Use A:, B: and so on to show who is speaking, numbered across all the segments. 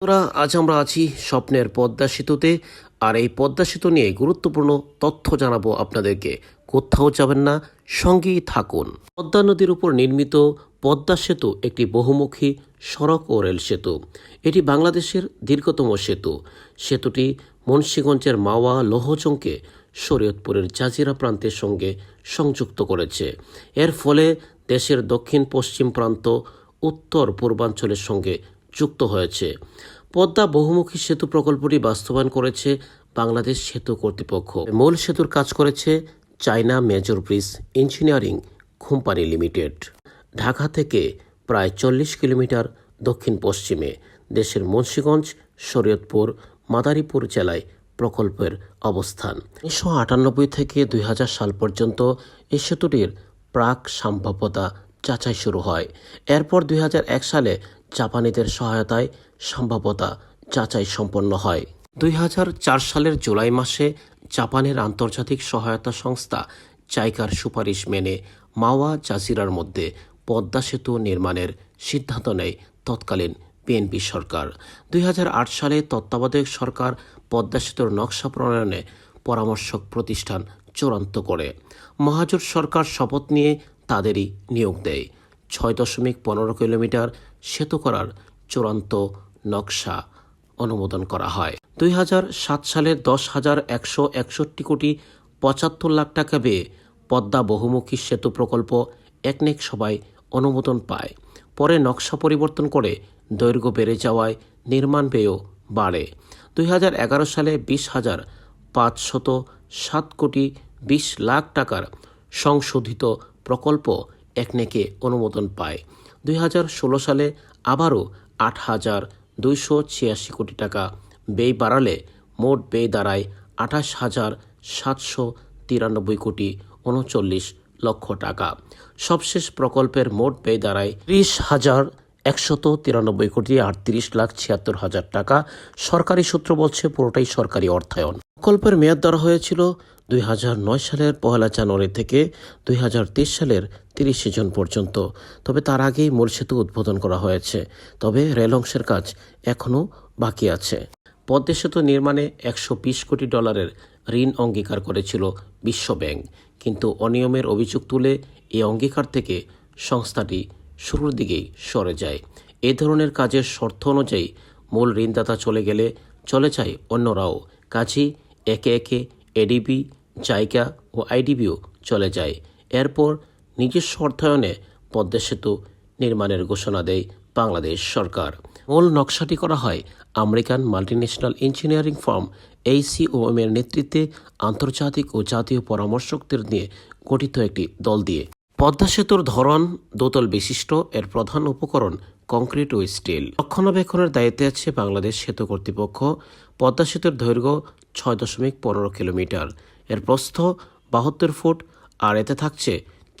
A: বন্ধুরা, আজ আমরা আছি স্বপ্নের পদ্মা সেতুতে, আর এই পদ্মা সেতু নিয়ে গুরুত্বপূর্ণ তথ্য জানাব আপনাদেরকে। কোথাও যাবেন না, সঙ্গেই থাকুন। পদ্মা নদীর উপর নির্মিত পদ্মা সেতু একটি বহুমুখী সড়ক ও রেল সেতু। এটি বাংলাদেশের দীর্ঘতম সেতু। সেতুটি মুন্সীগঞ্জের মাওয়া লোহজংকে শরীয়তপুরের জাজিরা প্রান্তের সঙ্গে সংযুক্ত করেছে। এর ফলে দেশের দক্ষিণ পশ্চিম প্রান্ত উত্তর পূর্বাঞ্চলের সঙ্গে যুক্ত হয়েছে। পদ্মা বহুমুখী সেতু প্রকল্পটি বাস্তবায়ন করেছে বাংলাদেশ সেতু কর্তৃপক্ষ। মূল সেতুর কাজ করেছে China major bridge engineering company limited. Dhaka থেকে প্রায় চল্লিশ কিলোমিটার দক্ষিণ পশ্চিমে দেশের মুন্সীগঞ্জ, শরীয়তপুর, মাদারীপুর জেলায় প্রকল্পের অবস্থান। উনিশশো আটানব্বই থেকে দুই হাজার সাল পর্যন্ত এই সেতুটির প্রাক সম্ভাব্যতা যাচাই শুরু হয়। এরপর দুই হাজার এক সালে জাপানিদের সহায়তায় সম্ভাব্যতা যাচাই সম্পন্ন হয়। দুই হাজার চার সালের জুলাই মাসে জাপানের আন্তর্জাতিক সহায়তা সংস্থা জাইকার সুপারিশ মেনে মাওয়া জাজিরার মধ্যে পদ্মা সেতু নির্মাণের সিদ্ধান্ত নেয় তৎকালীন বিএনপি সরকার। দুই হাজার আট সালে তত্ত্বাবধায়ক সরকার পদ্মা সেতুর নকশা প্রণয়নে পরামর্শক প্রতিষ্ঠান চূড়ান্ত করে। মহাজোট সরকার শপথ নিয়ে তাদেরই নিয়োগ দেয়। ছয় দশমিক পনেরো কিলোমিটার সেতু করার চূড়ান্ত নকশা অনুমোদন করা হয়। দুই হাজার সাত সালে দশ হাজার একশো একষট্টি কোটি পঁচাত্তর লাখ টাকা ব্যয়ে পদ্মা বহুমুখী সেতু প্রকল্প একনেক সবাই অনুমোদন পায়। পরে নকশা পরিবর্তন করে দৈর্ঘ্য বেড়ে যাওয়ায় নির্মাণ ব্যয়ও বাড়ে। দুই হাজার এগারো সালে বিশ হাজার পাঁচশত সাত কোটি বিশ লাখ টাকার সংশোধিত প্রকল্প একনেকে অনুমোদন পায়। দুই হাজার ষোলো সালে আবারও আট হাজার দুইশো ছিয়াশি কোটি টাকা ব্যয় বাড়ালে মোট ব্যয় দাঁড়ায় আঠাশ হাজার সাতশো তিরানব্বই কোটি উনচল্লিশ লক্ষ টাকা। সবশেষ প্রকল্পের মোট ব্যয় দাঁড়ায় ত্রিশ হাজার একশত তিরানব্বই কোটি আটত্রিশ লাখ ছিয়াত্তর হাজার টাকা। সরকারি সূত্র বলছে, পুরোটাই সরকারি অর্থায়ন। প্রকল্পের মেয়াদ ধরা হয়েছিল দুই হাজার নয় সালের পহেলা জানুয়ারি থেকে দুই হাজার তেইশ সালের তিরিশে জুন পর্যন্ত। তবে তার আগেই মূল সেতু উদ্বোধন করা হয়েছে। তবে রেল অংশের কাজ এখনও বাকি আছে। পদ্মা সেতু নির্মাণে একশো বিশ কোটি ডলারের ঋণ অঙ্গীকার করেছিল বিশ্বব্যাংক কিন্তু অনিয়মের অভিযোগ তুলে এই অঙ্গীকার থেকে সংস্থাটি শুরুর দিকেই সরে যায়। এ ধরনের কাজের শর্ত অনুযায়ী মূল ঋণদাতা চলে গেলে চলে যায় অন্যরাও। কাজেই একে একে এডিবি জায়গা ও আইডিবিও চলে যায়। এরপর নিজস্ব অর্থায়নে পদ্মা সেতু নির্মাণের ঘোষণা দেয় বাংলাদেশ সরকার। মূল নকশাটি করা হয় American multinational engineering firm AECOM এর নেতৃত্বে আন্তর্জাতিক ও জাতীয় পরামর্শকদের নিয়ে গঠিত একটি দল দিয়ে। পদ্মা সেতুর ধরন দোতল বিশিষ্ট, এর প্রধান উপকরণ কংক্রিট ও স্টিল। রক্ষণাবেক্ষণের দায়িত্বে আছে বাংলাদেশ সেতু কর্তৃপক্ষ। পদ্মা সেতুর দৈর্ঘ্য ছয় দশমিক পনেরো কিলোমিটার। এর প্রস্থ বাহাত্তর ফুট, আর এতে থাকছে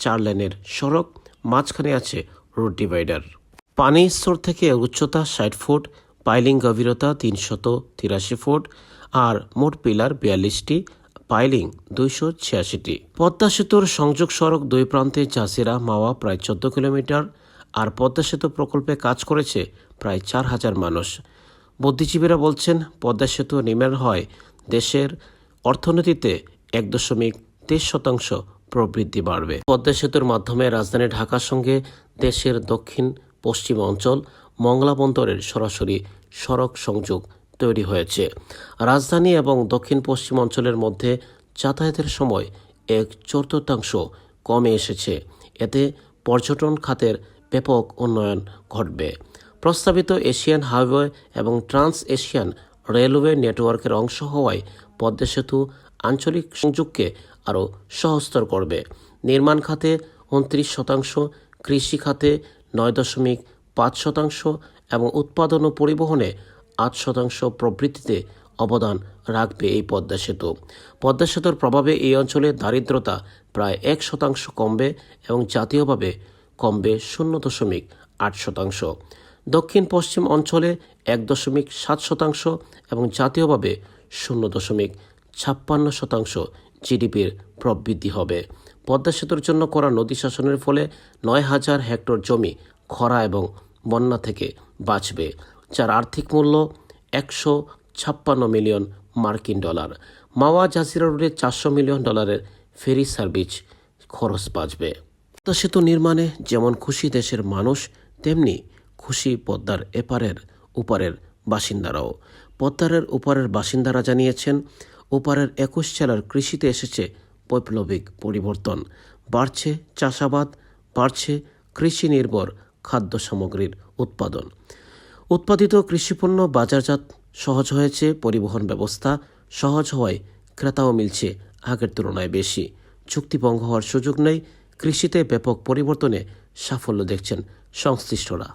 A: চার লেনের সড়ক, মাঝখানে আছে রোড ডিভাইডার। পানি স্তর থেকে উচ্চতা ষাট ফুট, পাইলিং গভীরতা তিনশত তিরাশি ফুট, আর মোট পিলার বিয়াল্লিশটি। পাইলিং দুইশো ছিয়াশিটি। পদ্মা সেতুর সংযোগ সড়ক দুই প্রান্তে চাষিরা মাওয়া প্রায় চোদ্দ কিলোমিটার আর পদ্মা সেতু প্রকল্পে কাজ করেছে প্রায় চার হাজার মানুষ। বুদ্ধিজীবীরা বলছেন, পদ্মা সেতু নির্মাণ হয় দেশের অর্থনীতিতে এক দশমিক তেইশ শতাংশ প্রবৃদ্ধি বাড়বে। পদ্মা সেতুর মাধ্যমে রাজধানী ঢাকার সঙ্গে দেশের দক্ষিণ পশ্চিম অঞ্চল মংলা বন্দরের সরাসরি সড়ক সংযোগ তৈরি হয়েছে। রাজধানী এবং দক্ষিণ পশ্চিম অঞ্চলের মধ্যে যাতায়াতের সময় এক চতুর্থাংশ কমে এসেছে। এতে পর্যটন খাতের ব্যাপক উন্নয়ন ঘটবে। প্রস্তাবিত এশিয়ান হাইওয়ে এবং ট্রান্স এশিয়ান রেলওয়ে নেটওয়ার্কের অংশ হওয়ায় পদ্মা সেতু আঞ্চলিক সংযোগকে আরও সহজতর করবে। নির্মাণ খাতে উনত্রিশ শতাংশ, কৃষি খাতে নয় দশমিক পাঁচ শতাংশ এবং উৎপাদন ও পরিবহনে আট শতাংশ প্রবৃদ্ধিতে অবদান রাখবে এই পদ্মা সেতু। পদ্মা সেতুর প্রভাবে এই অঞ্চলে দারিদ্রতা প্রায় এক শতাংশ কমবে এবং জাতীয়ভাবে কমবে শূন্য দশমিক আট শতাংশ। দক্ষিণ পশ্চিম অঞ্চলে এক দশমিক সাত শতাংশ এবং জাতীয়ভাবে শূন্য দশমিক ছাপ্পান্ন শতাংশ জিডিপির প্রবৃদ্ধি হবে। পদ্মা সেতুর জন্য করা নদী শাসনের ফলে নয় হাজার হেক্টর জমি খরা এবং বন্যা থেকে বাঁচবে। যার আর্থিক মূল্য একশো ছাপ্পান্ন মিলিয়ন মার্কিন ডলার। মাওয়া জাজিরা রোডে চারশো মিলিয়ন ডলারের ফেরি সার্ভিস খরচ বাঁচবে। পদ্মা সেতু নির্মাণে যেমন খুশি দেশের মানুষ, তেমনি খুশি পদ্মার এপারের ওপারের বাসিন্দারাও। পদ্মারের ওপারের বাসিন্দারা জানিয়েছেন, ওপারের একুশ জেলার কৃষিতে এসেছে বৈপ্লবিক পরিবর্তন। বাড়ছে চাষাবাদ, বাড়ছে কৃষি নির্ভর খাদ্য সামগ্রীর উৎপাদন। উৎপাদিত কৃষিপণ্য বাজারজাত সহজ হয়েছে, পরিবহন ব্যবস্থা সহজ হওয়ায় ক্রেতাও মিলছে আগের তুলনায় বেশি। চুক্তিভঙ্গ হওয়ার সুযোগ নেই, কৃষিতে ব্যাপক পরিবর্তনে সাফল্য দেখছেন সংশ্লিষ্টরা।